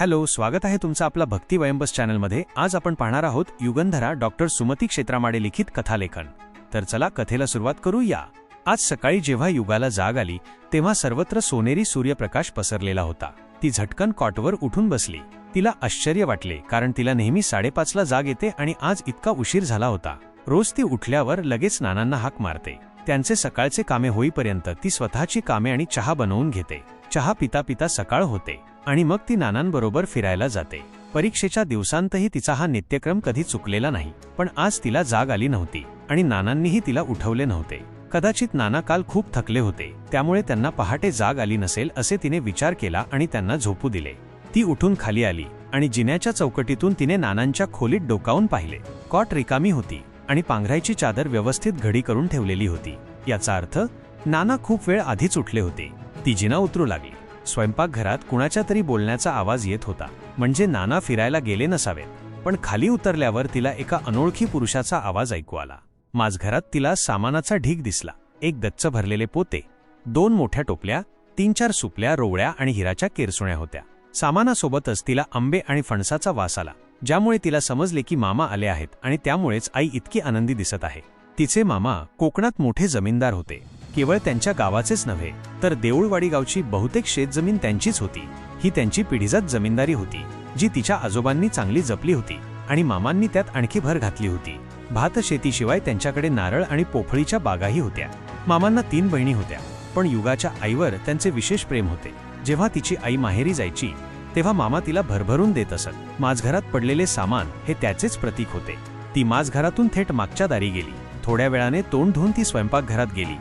Hello स्वागत आहे तुमचं आपला भक्ती वयंबस चॅनलमध्ये. आज आपण पाहणार आहोत युगंधरा डॉक्टर सुमती क्षेत्रामाडे लिखित कथालेखन. तर चला कथेला सुरुवात करूया. आज सकाळी जेव्हा युगाला जाग आली तेव्हा सर्वत्र सोनेरी सूर्यप्रकाश पसरलेला होता. ती झटकन कॉटवर उठून बसली. तिला आश्चर्य वाटले कारण तिला नेहमी साडेपाचला जाग येते आणि आज इतका उशीर झाला होता. रोज ती उठल्यावर लगेच नानांना हाक मारते. त्यांचे सकाळचे कामे होईपर्यंत ती स्वतःची कामे आणि चहा बनवून घेते. चहा पिता पिता सकाळ होते. आणि मग ती नानांबरोबर फिरायला जाते. परीक्षेच्या दिवसांतही तिचा हा नित्यक्रम कधी चुकलेला नाही पण आज तिला जाग आली नव्हती आणि नानांनीही तिला उठवले नव्हते. कदाचित नाना काल खूप थकले होते त्यामुळे त्यांना पहाटे जाग आली नसेल असे तिने विचार केला आणि त्यांना झोपू दिले. ती उठून खाली आली आणि जिन्याच्या चौकटीतून तिने नानांच्या खोलीत डोकावून पाहिले. कॉट रिकामी होती आणि पांघरायची चादर व्यवस्थित घडी करून ठेवलेली होती. याचा अर्थ नाना खूप वेळ आधीच उठले होते. ती जिना उतरू लागली. स्वयंपाकघरात कुणाच्या तरी बोलण्याचा आवाज येत होता. म्हणजे नाना फिरायला गेले नसावेत. पण खाली उतरल्यावर तिला एका अनोळखी पुरुषाचा आवाज ऐकू आला. माझघरात तिला सामानाचा ढीक दिसला. एक गच्च भरलेले पोते दोन मोठ्या टोपल्या तीन चार सुपल्या रोवळ्या आणि हिराच्या केरसुण्या होत्या. सामानासोबतच तिला आंबे आणि फणसाचा वास आला. ज्यामुळे तिला समजले की मामा आले आहेत आणि त्यामुळेच आई इतकी आनंदी दिसत आहे. तिचे मामा कोकणात मोठे जमीनदार होते. केवळ त्यांच्या गावाचेच नव्हे तर देऊळवाडी गावची बहुतेक शेतजमीन त्यांचीच होती. ही त्यांची पिढीजात जमीनदारी होती जी तिच्या आजोबांनी चांगली जपली होती आणि मामांनी त्यात आणखी भर घातली होती. भात शेतीशिवाय त्यांच्याकडे नारळ आणि पोफळीच्या बागाही होत्या. मामांना तीन बहिणी होत्या पण युगाच्या आईवर त्यांचे विशेष प्रेम होते. जेव्हा तिची आई माहेरी जायची तेव्हा मामा तिला भरभरून देत असत. माझघरात पडलेले सामान हे त्याचेच प्रतीक होते. ती माझघरातून थेट मागच्या दारी गेली. थोड्या वेळाने तोंड धुवून ती स्वयंपाकघरात गेली.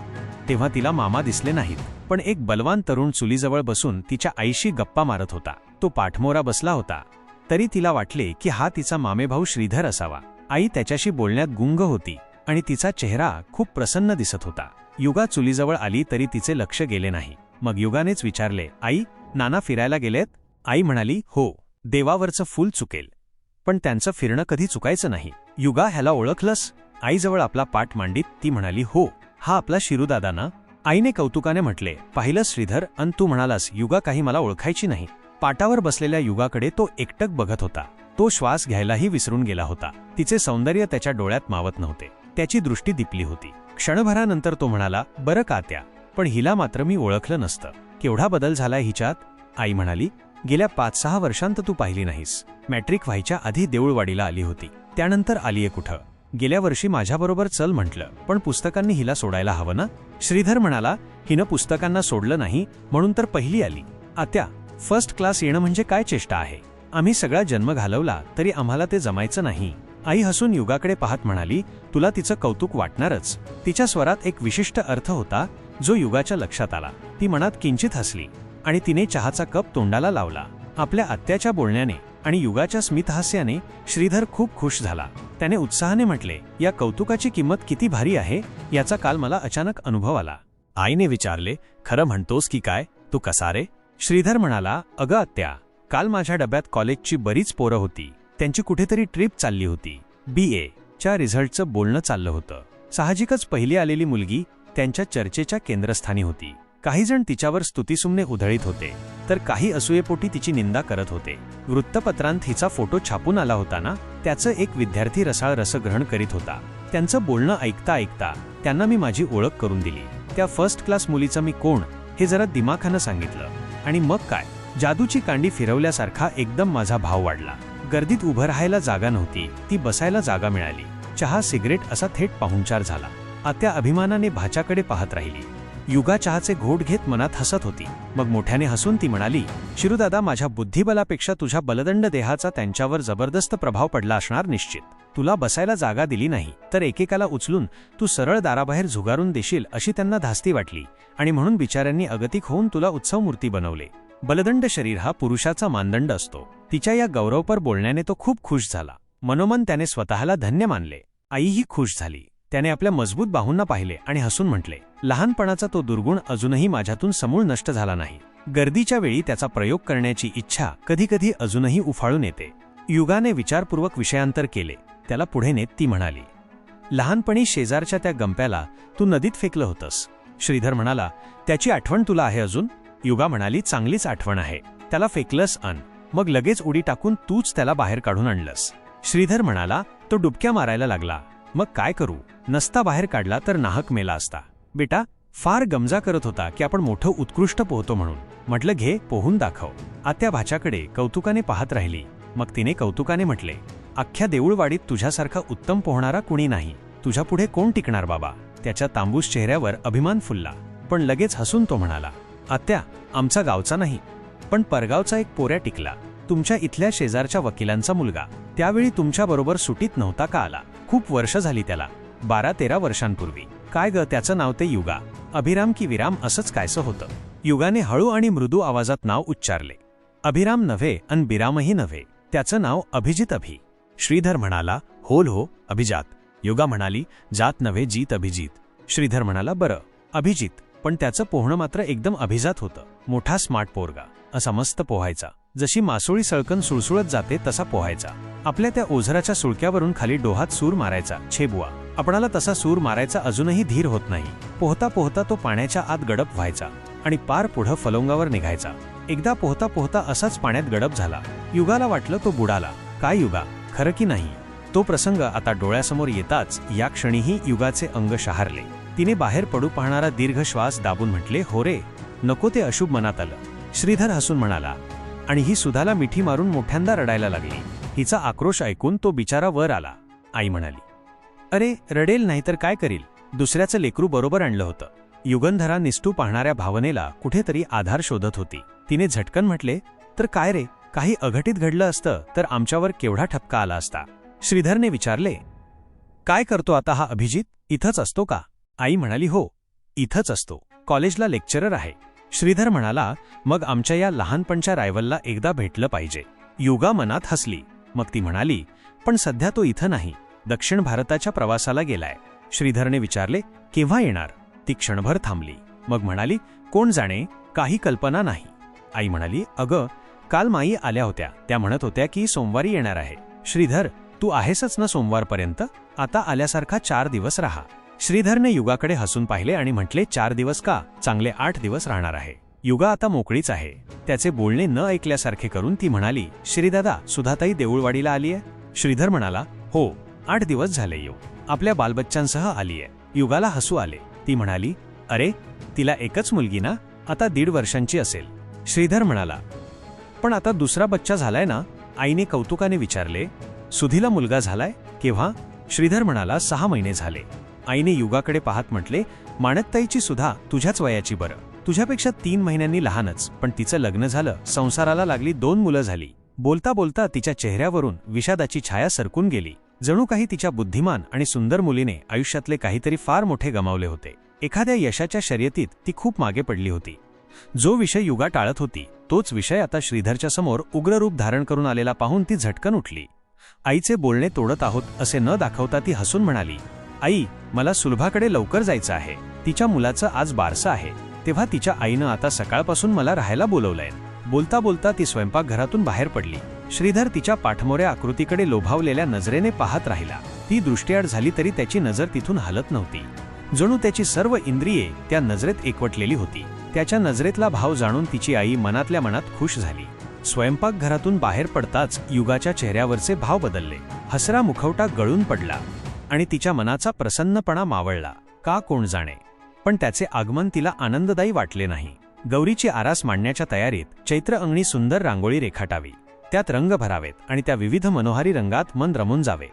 तेव्हा तिला मामा दिसले नाहीत. पण एक बलवान तरुण चुलीजवळ बसून तिच्या आईशी गप्पा मारत होता. तो पाठमोरा बसला होता. तरी तिला वाटले की हा तिचा मामेभाऊ श्रीधर असावा. आई त्याच्याशी बोलण्यात गुंग होती आणि तिचा चेहरा खूप प्रसन्न दिसत होता. युगा चुलीजवळ आली तरी तिचे लक्ष गेले नाही. मग युगानेच विचारले आई नाना फिरायला गेलेत? आई म्हणाली हो देवावरचं फूल चुकेल. पण त्यांचं फिरणं कधी चुकायचं नाही. युगा ह्याला ओळखलंस? आईजवळ आपला पाठ मांडीत ती म्हणाली हो हा आपला शिरूदादा ना आईने कौतुकाने म्हटले पाहिलं श्रीधर अन तू म्हणालास युगा काही मला ओळखायची नाही. पाटावर बसलेल्या युगाकडे तो एकटक बघत होता. तो श्वास घ्यायलाही विसरून गेला होता. तिचे सौंदर्य त्याच्या डोळ्यात मावत नव्हते. त्याची दृष्टी दिपली होती. क्षणभरानंतर तो म्हणाला बरं का त्या पण हिला मात्र मी ओळखलं नसतं. केवढा बदल झालाय हिच्यात? आई म्हणाली गेल्या पाच सहा वर्षांत तू पाहिली नाहीस. मॅट्रिक व्हायच्या आधी देऊळवाडीला आली होती. त्यानंतर आलीये कुठं? गेल्या वर्षी माझ्याबरोबर चल म्हटलं पण पुस्तकांनी हिला सोडायला हवं ना? श्रीधर म्हणाला हिनं पुस्तकांना सोडलं नाही म्हणून तर पहिली आली. आत्या फर्स्ट क्लास येणं म्हणजे काय चेष्टा आहे? आम्ही सगळा जन्म घालवला तरी आम्हाला ते जमायचं नाही. आई हसून युगाकडे पाहत म्हणाली तुला तिचं कौतुक वाटणारच. तिच्या स्वरात एक विशिष्ट अर्थ होता जो युगाच्या लक्षात आला. ती मनात किंचित हसली आणि तिने चहाचा कप तोंडाला लावला. आपल्या आत्याच्या बोलण्याने आणि युगाच्या स्मितहास्याने श्रीधर खूप खुश झाला. त्याने उत्साहाने म्हटले या कौतुकाची किंमत किती भारी आहे याचा काल मला अचानक अनुभव आला. आईने विचारले खरं म्हणतोस की काय? तू कसा रे? श्रीधर म्हणाला अगं आत्या काल माझ्या डब्यात कॉलेजची बरीच पोरं होती. त्यांची कुठेतरी ट्रिप चालली होती. बी. ए. च्या रिझल्टचं बोलणं चाललं होतं. साहजिकच पहिली आलेली मुलगी त्यांच्या चर्चेच्या केंद्रस्थानी होती. काहीजण तिच्यावर स्तुतीसुमने उधळीत होते. तर काही असूयेपोटी तिची निंदा करत होते. वृत्तपत्रांत हिचा फोटो छापून आला होता ना? त्याचं एक विद्यार्थी रसाळ रसग्रहण करीत होता. त्यांचं बोलणं ऐकता ऐकता त्यांना मी माझी ओळख करून दिली. त्या फर्स्ट क्लास मुलीचं मी कोण? हे जरा दिमाखानं सांगितलं. आणि मग काय? जादूची कांडी फिरवल्यासारखा एकदम माझा भाव वाढला. गर्दीत उभं राहायला जागा नव्हती. ती बसायला जागा मिळाली. चहा सिगरेट असा थेट पाहुणचार झाला. आत्या अभिमानाने भाच्याकडे पाहत राहिली. युगा चहाचे घोट घेत मनात हसत होती. मग मोठ्याने हसून ती म्हणाली शिरुदादा माझ्या बुद्धिबलापेक्षा तुझ्या बलदंड देहाचा त्यांच्यावर जबरदस्त प्रभाव पडला असणार निश्चित. तुला बसायला जागा दिली नाही तर एकेकाला उचलून तू सरळ दाराबाहेर झुगारून देशील अशी त्यांना धास्ती वाटली आणि म्हणून बिचाऱ्यांनी अगतिक होऊन तुला उत्सव मूर्ती बनवले. बलदंड शरीर हा पुरुषाचा मानदंड असतो. तिच्या या गौरवपर बोलण्याने तो खूप खुश झाला. मनोमन त्याने स्वतःला धन्य मानले. आईही खुश झाली. त्याने आपल्या मजबूत बाहूंना पाहिले आणि हसून म्हटले लहानपणाचा तो दुर्गुण अजूनही माझ्यातून समूळ नष्ट झाला नाही. गर्दीच्या वेळी त्याचा प्रयोग करण्याची इच्छा कधीकधी अजूनही उफाळून येते. युगाने विचारपूर्वक विषयांतर केले. त्याला पुढे नेत ती म्हणाली लहानपणी शेजारच्या त्या गंप्याला तू नदीत फेकलं होतंस. श्रीधर म्हणाला त्याची आठवण तुला आहे अजून? युगा म्हणाली चांगलीच आठवण आहे. त्याला फेकलंस अन मग लगेच उडी टाकून तूच त्याला बाहेर काढून आणलंस. श्रीधर म्हणाला तो डुबक्या मारायला लागला. मग काय करू? नसता बाहेर काढला तर नाहक मेला असता. बेटा फार गमजा करत होता की आपण मोठं उत्कृष्ट पोहतो म्हणून. म्हटलं घे पोहून दाखव. आत्या भाच्याकडे कौतुकाने पाहत राहिली. मग तिने कौतुकाने म्हटले अख्ख्या देऊळवाडीत तुझ्यासारखा उत्तम पोहणारा कुणी नाही. तुझ्या पुढे कोण टिकणार बाबा? त्याच्या तांबूस चेहऱ्यावर अभिमान फुलला. पण लगेच हसून तो म्हणाला आत्या आमचा गावचा नाही. पण परगावचा एक पोऱ्या टिकला. तुमच्या इथल्या शेजारच्या वकिलांचा मुलगा. त्यावेळी तुमच्याबरोबर सुटीत नव्हता का आला? खूप वर्ष झाली त्याला. बारा तेरा वर्षांपूर्वी. काय ग त्याचं नाव ते युगा. अभिराम की विराम असंच कायसं होतं. युगाने हळू आणि मृदू आवाजात नाव उच्चारले. अभिराम नव्हे अन बिरामही नव्हे. त्याचं नाव अभिजित अभि. श्रीधर म्हणाला होल हो अभिजात. युगा म्हणाली जात नव्हे जीत अभिजित. श्रीधर म्हणाला बरं अभिजित. पण त्याचं पोहणं मात्र एकदम अभिजात होतं. मोठा स्मार्ट पोरगा. असा मस्त पोहायचा. जशी मासोळी सळकन सुळसुळत जाते तसा पोहायचा. आपल्या त्या ओझराच्या सुळक्यावरून खाली डोहात सूर मारायचा छेबुआ. आपणाला तसा सूर मारायचा अजूनही धीर होत नाही. पोहता पोहता तो पाण्याच्या आत गडप व्हायचा आणि पार पुढं फलोंगावर निघायचा. एकदा पोहता पोहता असाच पाण्यात गडप झाला. युगाला वाटलं तो बुडाला. काय युगा? खरं की नाही? तो प्रसंग आता डोळ्यासमोर येताच या क्षणीही युगाचे अंग शहारले. तिने बाहेर पडू पाहणारा दीर्घ श्वास दाबून म्हटले हो रे नको ते अशुभ मनात आलं. श्रीधर हसून म्हणाला आणि ही सुधाला मिठी मारून मोठ्यांदा रडायला लागली. हिचा आक्रोश ऐकून तो बिचारा वर आला. आई म्हणाली अरे रडेल नाही तर काय करील? दुसऱ्याचं लेकरू बरोबर आणलं होतं. युगंधरा निष्ठू पाहणाऱ्या भावनेला कुठेतरी आधार शोधत होती. तिने झटकन म्हटले तर काय रे? काही अघटित घडलं असतं तर आमच्यावर केवढा ठपका आला असता? श्रीधरने विचारले काय करतो आता हा अभिजित? इथंच असतो का? आई म्हणाली हो इथंच असतो. कॉलेजला लेक्चरर आहे. श्रीधर म्हणाला मग आमच्या या लहानपणच्या रायवलला एकदा भेटलं पाहिजे. युगा मनात हसली. मग ती म्हणाली पण सध्या तो इथं नाही. दक्षिण भारताच्या प्रवासाला गेलाय. श्रीधरने विचारले केव्हा येणार? ती क्षणभर थांबली. मग म्हणाली कोण जाणे? काही कल्पना नाही. आई म्हणाली अगं काल माई आल्या होत्या. त्या म्हणत होत्या की सोमवारी येणार आहे. श्रीधर तू आहेसच ना सोमवारपर्यंत? आता आल्यासारखा चार दिवस राहा. श्रीधरने युगाकडे हसून पाहिले आणि म्हटले चार दिवस का? चांगले आठ दिवस राहणार आहे. युगा आता मोकळीच आहे. त्याचे बोलणे न ऐकल्यासारखे करून ती म्हणाली श्रीदादा सुधाताई देऊळवाडीला आलीये? श्रीधर म्हणाला हो आठ दिवस झाले येऊ आपल्या बालबच्चांसह आलीये. युगाला हसू आले. ती म्हणाली अरे तिला एकच मुलगी ना? आता दीड वर्षांची असेल. श्रीधर म्हणाला पण आता दुसरा बच्चा झालाय ना? आईने कौतुकाने विचारले सुधीला मुलगा झालाय? केव्हा श्रीधर म्हणाला सहा महिने झाले. आईने युगाकडे पाहत म्हटले माणकताईची सुद्धा तुझ्याच वयाची बरं. तुझ्यापेक्षा तीन महिन्यांनी लहानच पण तिचं लग्न झालं संसाराला लागली दोन मुलं झाली. बोलता बोलता तिच्या चेहऱ्यावरून विषादाची छाया सरकून गेली. जणू काही तिच्या बुद्धिमान आणि सुंदर मुलीने आयुष्यातले काहीतरी फार मोठे गमावले होते. एखाद्या यशाच्या शर्यतीत ती खूप मागे पडली होती. जो विषय युगा टाळत होती तोच विषय आता श्रीधरच्या समोर उग्ररूप धारण करून आलेला पाहून ती झटकन उठली. आईचे बोलणे तोडत आहोत असे न दाखवता ती हसून म्हणाली आई मला सुलभाकडे लवकर जायचं आहे. तिच्या मुलाचं आज बारसं आहे. तेव्हा तिच्या आईनं आता सकाळपासून मला राहायला बोलवलंय. बोलता बोलता ती स्वयंपाकघरातून बाहेर पडली. श्रीधर तिच्या पाठमोऱ्या आकृतीकडे लोभावलेल्या नजरेने पाहत राहिला. ती दृष्टीआड झाली तरी त्याची नजर तिथून हलत नव्हती. जणू त्याची सर्व इंद्रिये त्या नजरेत एकवटलेली होती. त्याच्या नजरेतला भाव जाणून तिची आई मनातल्या मनात खुश झाली. स्वयंपाकघरातून बाहेर पडताच युगाच्या चेहऱ्यावरचे भाव बदलले. हसरा मुखवटा गळून पडला. आणि तिच्या मनाचा प्रसन्नपणा मावळला. का कोण जाणे? पण त्याचे आगमन तिला आनंददायी वाटले नाही. गौरीची आरास मांडण्याच्या तयारीत चैत्र अंगणी सुंदर रांगोळी रेखाटावी. त्यात रंग भरावेत आणि त्या विविध मनोहारी रंगात मन रमून जावे.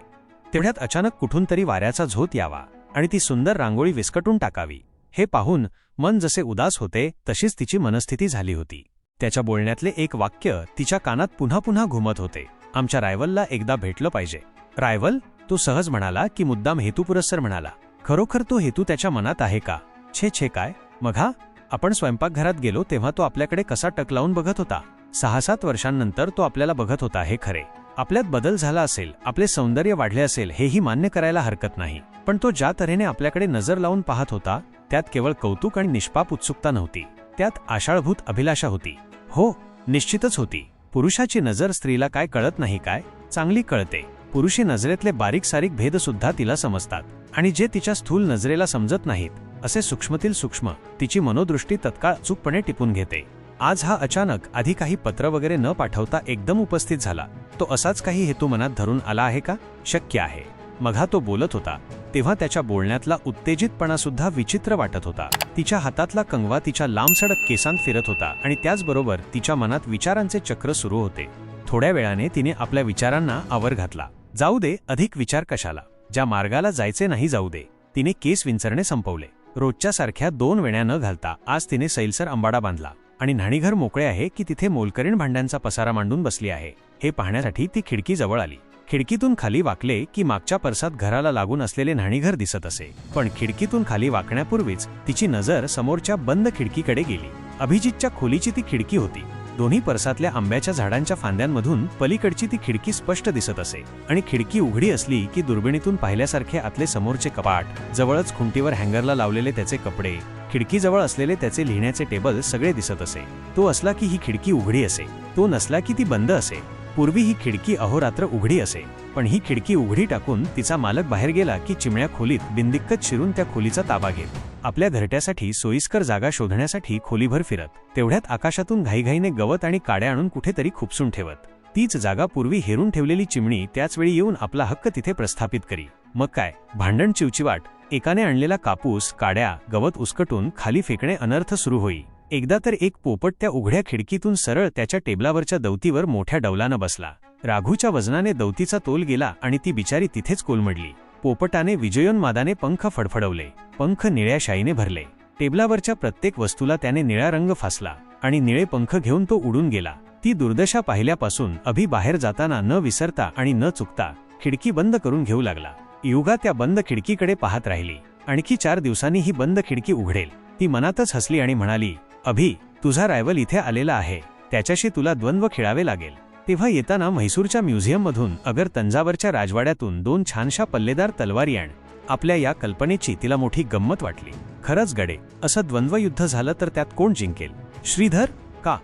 तेवढ्यात अचानक कुठून तरी वाऱ्याचा झोत यावा आणि ती सुंदर रांगोळी विस्कटून टाकावी. हे पाहून मन जसे उदास होते तशीच तिची मनस्थिती झाली होती. त्याच्या बोलण्यातले एक वाक्य तिच्या कानात पुन्हा पुन्हा घुमत होते. आमच्या रायवलला एकदा भेटलं पाहिजे. रायवल तो सहज म्हणाला की मुद्दाम हेतुपुरस्सर म्हणाला. खरोखर तो हेतू त्याच्या मनात आहे का? छे छे काय? मग हा आपण स्वयंपाकघरात गेलो तेव्हा तो आपल्याकडे कसा टक लावून बघत होता? सहा सात वर्षांनंतर तो आपल्याला बघत होता हे खरे. आपल्यात बदल झाला असेल आपले सौंदर्य वाढले असेल हेही मान्य करायला हरकत नाही. पण तो ज्या तऱ्हेने आपल्याकडे नजर लावून पाहत होता त्यात केवळ कौतुक आणि निष्पाप उत्सुकता नव्हती. त्यात आषाढभूत अभिलाषा होती. हो निश्चितच होती. पुरुषाची नजर स्त्रीला काय कळत नाही काय? चांगली कळते. पुरुषी नजरेतले बारीक सारीक भेद सुद्धा तिला समजतात आणि जे तिच्या स्थूल नजरेला समजत नाहीत असे सूक्ष्मतील सूक्ष्म तिची मनोदृष्टी तत्काळ अचूकपणे टिपून घेते. आज हा अचानक आधी काही पत्र वगैरे न पाठवता एकदम उपस्थित झाला. तो असाच काही हेतू मनात धरून आला आहे का? शक्य आहे. मघा तो बोलत होता. तेव्हा त्याच्या बोलण्यातला उत्तेजितपणा सुद्धा विचित्र वाटत होता. तिच्या हातातला कंगवा तिच्या लांबसडक केसांत फिरत होता आणि त्याचबरोबर तिच्या मनात विचारांचे चक्र सुरू होते. थोड्या वेळाने तिने आपल्या विचारांना आवर घातला. जाऊ दे अधिक विचार कशाला. ज्या मार्गाला जायचे नाही जाऊ दे. तिने केस विंचरणे संपवले. रोजच्या सारख्या दोन वेण्या न घालता आज तिने सैलसर अंबाडा बांधला आणि न्हाणीघर मोकळे आहे की तिथे मोलकरीण भांड्यांचा पसारा मांडून बसली आहे. हे पाहण्यासाठी ती खिडकी जवळ आली. खिडकीतून खाली वाकले की मागच्या परसात घराला लागून असलेले न्हाणीघर दिसत असे. पण खिडकीतून खाली वाकण्यापूर्वीच तिची नजर समोरच्या बंद खिडकीकडे गेली. अभिजितच्या खोलीची ती खिडकी होती. दोन्ही परसातल्या आंब्याच्या झाडांच्या फांद्यांमधून पलीकडची ती खिडकी स्पष्ट दिसत असे. आणि खिडकी उघडी असली की दुर्बिणीतून पाहिल्यासारखे आतले समोरचे कपाट जवळच खुंटीवर हँगरला लावलेले त्याचे कपडे खिडकीजवळ असलेले त्याचे लिहिण्याचे टेबल सगळे दिसत असे. तो असला की ही खिडकी उघडी असे. तो नसला की ती बंद असे. पूर्वी ही खिडकी अहोरात्र उघडी असे. पण ही खिडकी उघडी टाकून तिचा मालक बाहेर गेला की चिमण्या खोलीत बिंदिक्कत शिरून त्या खोलीचा ताबा घेत. आपल्या घरट्यासाठी सोयीस्कर जागा शोधण्यासाठी खोलीभर फिरत. तेवढ्यात आकाशातून घाईघाईने गवत आणि काड्या आणून कुठेतरी खुपसून ठेवत. तीच जागा पूर्वी हेरून ठेवलेली चिमणी त्याचवेळी येऊन आपला हक्क तिथे प्रस्थापित करी. मग काय? भांडण चिवचिवाट. एकाने आणलेला कापूस काड्या गवत उसकटून खाली फेकणे अनर्थ सुरू होई. एकदा तर एक पोपट त्या उघड्या खिडकीतून सरळ त्याच्या टेबलावरच्या दौतीवर मोठ्या डौलानं बसला. राघूच्या वजनाने दौतीचा तोल गेला आणि ती बिचारी तिथेच कोलमडली. पोपटाने विजयोन्मादाने पंख फडफडवले. पंख निळ्या शाईने भरले. टेबलावरच्या प्रत्येक वस्तूला त्याने निळा रंग फासला आणि निळे पंख घेऊन तो उडून गेला. ती दुर्दशा पाहिल्यापासून अभि बाहेर जाताना न विसरता आणि न चुकता खिडकी बंद करून घेऊ लागला. युगा त्या बंद खिडकीकडे पाहत राहिली. आणखी चार दिवसांनी ही बंद खिडकी उघडेल. ती मनातच हसली आणि म्हणाली अभि तुझा रायवल इथे आलेला आहे. त्याच्याशी तुला द्वंद्व खेळावे लागेल. तेव्हा येताना म्हैसूरच्या म्युझियममधून अगर तंजावरच्या राजवाड्यातून दोन छानशा पल्लेदार तलवारी आण आपल्या या कल्पनेची तिला मोठी गंमत वाटली. खरंच गडे असं द्वंद्वयुद्ध झालं तर त्यात कोण जिंकेल? श्रीधर? का?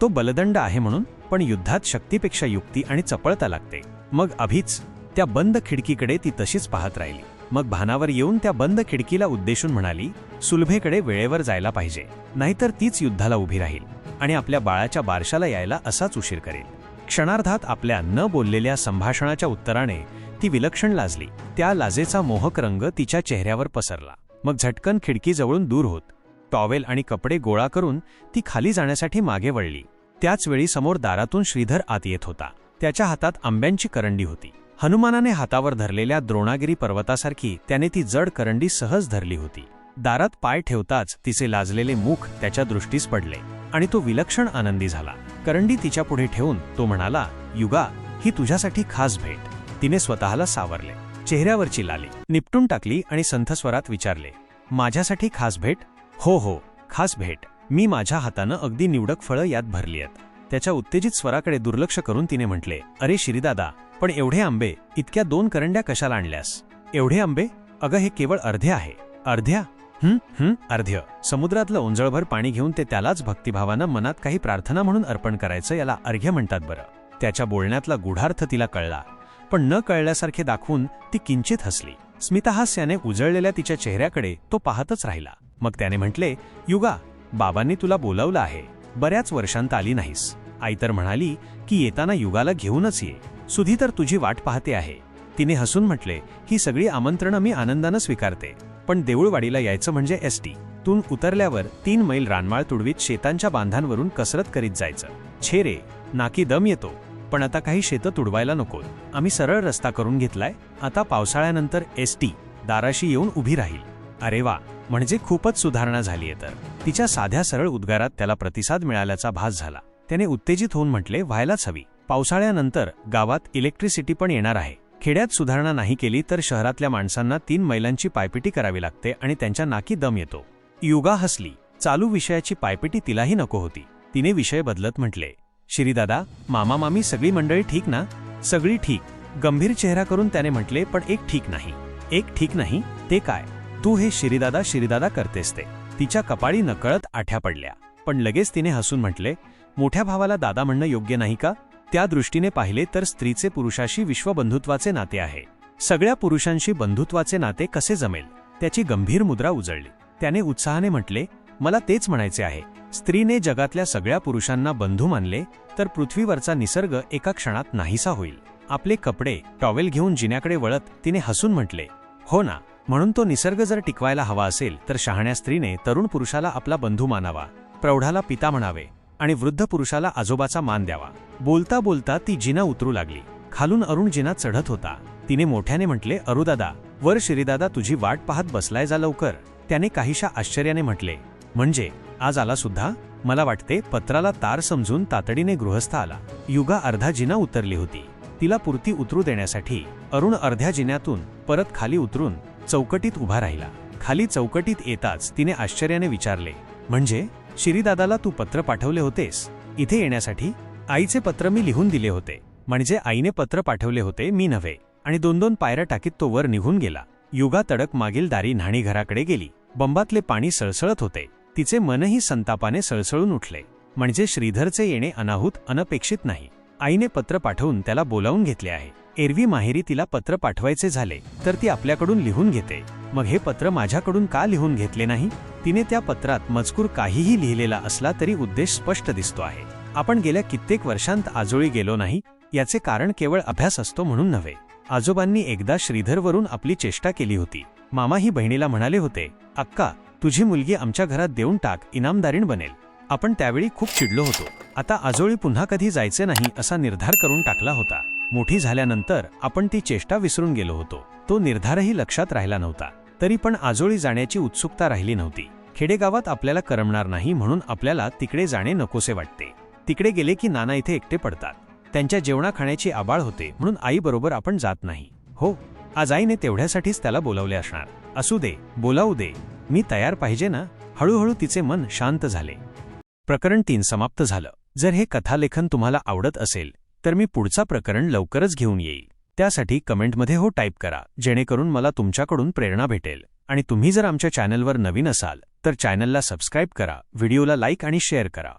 तो बलदंड आहे म्हणून? पण युद्धात शक्तीपेक्षा युक्ती आणि चपळता लागते. मग अभिच त्या बंद खिडकीकडे ती तशीच पाहत राहिली. मग भानावर येऊन त्या बंद खिडकीला उद्देशून म्हणाली सुलभेकडे वेळेवर जायला पाहिजे नाहीतर तीच युद्धाला उभी राहील आणि आपल्या बाळाच्या बारशाला यायला असाच उशीर करेल. क्षणार्धात आपल्या न बोललेल्या संभाषणाच्या उत्तराने ती विलक्षण लाजली. त्या लाजेचा मोहक रंग तिच्या चेहऱ्यावर पसरला. मग झटकन खिडकीजवळून दूर होत टॉवेल आणि कपडे गोळा करून ती खाली जाण्यासाठी मागे वळली. त्याचवेळी समोर दारातून श्रीधर आत येत होता. त्याच्या हातात आंब्यांची करंडी होती. हनुमानाने हातावर धरलेल्या द्रोणागिरी पर्वतासारखी त्याने ती जड करंडी सहज धरली होती. दारात पाय ठेवताच तिचे लाजलेले मुख त्याच्या दृष्टीस पडले आणि तो विलक्षण आनंदी झाला. करंडी तिच्या पुढे ठेवून तो म्हणाला युगा ही तुझ्यासाठी खास भेट. तिने स्वतःला सावरले. चेहऱ्यावरची लाली. निपटून टाकली आणि संथस्वरात विचारले माझ्यासाठी खास भेट? हो हो खास भेट. मी माझ्या हातानं अगदी निवडक फळं यात भरली आहेत. त्याच्या उत्तेजित स्वराकडे दुर्लक्ष करून तिने म्हटले अरे श्रीदादा पण एवढे आंबे इतक्या दोन करंड्या कशाला आणल्यास? एवढे आंबे? अगं हे केवळ अर्धे आहे. अर्ध्या? हं हं अर्ध्य. समुद्रातलं ओंजळभर पाणी घेऊन ते त्यालाच भक्तिभावानं मनात काही प्रार्थना म्हणून अर्पण करायचं याला अर्घ्य म्हणतात बरं. त्याच्या बोलण्यातला गुढार्थ तिला कळला पण न कळल्यासारखे दाखवून ती किंचित हसली. स्मितहास्याने उजळलेल्या तिच्या चेहऱ्याकडे तो पाहतच राहिला. मग त्याने म्हटले युगा बाबांनी तुला बोलावलं आहे. बऱ्याच वर्षांत आली नाहीस. आई तर म्हणाली की येताना युगाला घेऊनच ये. सुधी तर तुझी वाट पाहते आहे. तिने हसून म्हटले ही सगळी आमंत्रणं मी आनंदानं स्वीकारते. पण देऊळवाडीला यायचं म्हणजे एस टी. तून उतरल्यावर तीन मैल रानमाळ तुडवीत शेतांच्या बांधांवरून कसरत करीत जायचं. छे रे नाकी दम येतो. पण आता काही शेतं तुडवायला नको. आम्ही सरळ रस्ता करून घेतलाय. आता पावसाळ्यानंतर एस टी. दाराशी येऊन उभी राहील. अरे वा म्हणजे खूपच सुधारणा झालीये तर. तिच्या साध्या सरळ उद्गारात त्याला प्रतिसाद मिळाल्याचा भास झाला. त्याने उत्तेजित होऊन म्हटले व्हायलाच हवी. पावसाळ्यानंतर गावात इलेक्ट्रिसिटी पण येणार आहे. खेड्यात सुधारणा नाही केली तर शहरातल्या माणसांना तीन मैलांची पायपिटी करावी लागते आणि त्यांच्या नाकी दम येतो. युगा हसली. चालू विषयाची पायपिटी तिलाही नको होती. तिने विषय बदलत म्हटले श्रीदादा मामा मामी सगळी मंडळी ठीक ना? सगळी ठीक. गंभीर चेहरा करून त्याने म्हटले पण एक ठीक नाही. एक ठीक नाही? ते काय? तू हे श्रीदादा शिरीदादा करतेस ते. तिच्या कपाळी नकळत आठ्या पडल्या. पण लगेच तिने हसून म्हटले मोठ्या भावाला दादा म्हणणं योग्य नाही का? त्या दृष्टीने पाहिले तर स्त्रीचे पुरुषाशी विश्वबंधुत्वाचे नाते आहे. सगळ्या पुरुषांशी बंधुत्वाचे नाते कसे जमेल त्याची गंभीर मुद्रा उजळली. त्याने उत्साहाने म्हटले मला तेच म्हणायचे आहे. स्त्रीने जगातल्या सगळ्या पुरुषांना बंधू मानले तर पृथ्वीवरचा निसर्ग एका क्षणात नाहीसा होईल. आपले कपडे टॉवेल घेऊन जिन्याकडे वळत तिने हसून म्हटले हो ना. म्हणून तो निसर्ग जर टिकवायला हवा असेल तर शहाण्या स्त्रीने तरुण पुरुषाला आपला बंधू मानावा प्रौढाला पिता म्हणावे आणि वृद्ध पुरुषाला आजोबाचा मान द्यावा. बोलता बोलता ती जिना उतरू लागली. खालून अरुण जिना चढत होता. तिने मोठ्याने म्हटले अरुदादा वर श्रीदादा तुझी वाट पाहत बसलाय जा लवकर. त्याने काहीशा आश्चर्याने म्हटले म्हणजे आज आला सुद्धा? मला वाटते पत्राला तार समजून तातडीने गृहस्थ आला. युगा अर्धा जिना उतरली होती. तिला पुरती उतरू देण्यासाठी अरुण अर्ध्या जिन्यातून परत खाली उतरून चौकटीत उभा राहिला. खाली चौकटीत येताच तिने आश्चर्याने विचारले म्हणजे शिरीदादाला तू पत्र पाठवले होतेस? इथे येण्यासाठी आईचे पत्र मी लिहून दिले होते. म्हणजे आईने पत्र पाठवले होते मी नव्हे. आणि दोन दोन पायऱ्या टाकीत तो वर निघून गेला. युगा तडक मागील दारी न्हाणीघराकडे गेली. बंबातले पाणी सळसळत होते. तिचे मनही संतापाने सळसळून उठले. म्हणजे श्रीधरचे येणे अनाहूत अनपेक्षित नाही. आईने पत्र पाठवून त्याला बोलावून घेतले आहे. एरवी माहेरी तिला पत्र पाठवायचे झाले तर ती आपल्याकडून लिहून घेते. मग हे पत्र माझ्याकडून का लिहून घेतले नाही? तिने त्या पत्रात मजकूर काहीही लिहिलेला असला तरी उद्देश स्पष्ट दिसतो आहे. आपण गेल्या कित्येक वर्षांत आजोळी गेलो नाही याचे कारण केवळ अभ्यास असतो म्हणून नव्हे. आजोबांनी एकदा श्रीधरवरून आपली चेष्टा केली होती. मामा ही बहिणीला म्हणाले होते अक्का तुझी मुलगी आमच्या घरात देऊन टाक इनामदारीण बनेल. आपण त्यावेळी खूप चिडलो होतो. आता आजोळी पुन्हा कधी जायचे नाही असा निर्धार करून टाकला होता. मोठी झाल्यानंतर आपण ती चेष्टा विसरून गेलो होतो. तो निर्धारही लक्षात राहिला नव्हता. तरी पण आजोळी जाण्याची उत्सुकता राहिली नव्हती. खेडेगावात आपल्याला करमणार नाही म्हणून आपल्याला तिकडे जाणे नकोसे वाटते. तिकडे गेले की नाना इथे एकटे पडतात. त्यांच्या जेवणा खाण्याची आबाळ होते म्हणून आईबरोबर आपण जात नाही. हो आज आईने तेवढ्यासाठीच त्याला बोलावले असणार. असू दे बोलावू दे. मी तयार पाहिजे ना? हळूहळू तिचे मन शांत झाले. प्रकरण तीन समाप्त झालं. जर हे कथालेखन तुम्हाला आवडत असेल तर मी पुढचा प्रकरण लवकरच घेऊन येईल. त्यासाठी कमेंटमध्ये हो टाईप करा जेणेकरून मला तुमच्याकडून प्रेरणा भेटेल. आणि तुम्ही जर आमच्या चॅनलवर नवीन असाल तर चॅनलला सबस्क्राईब करा व्हिडिओला लाईक आणि शेअर करा.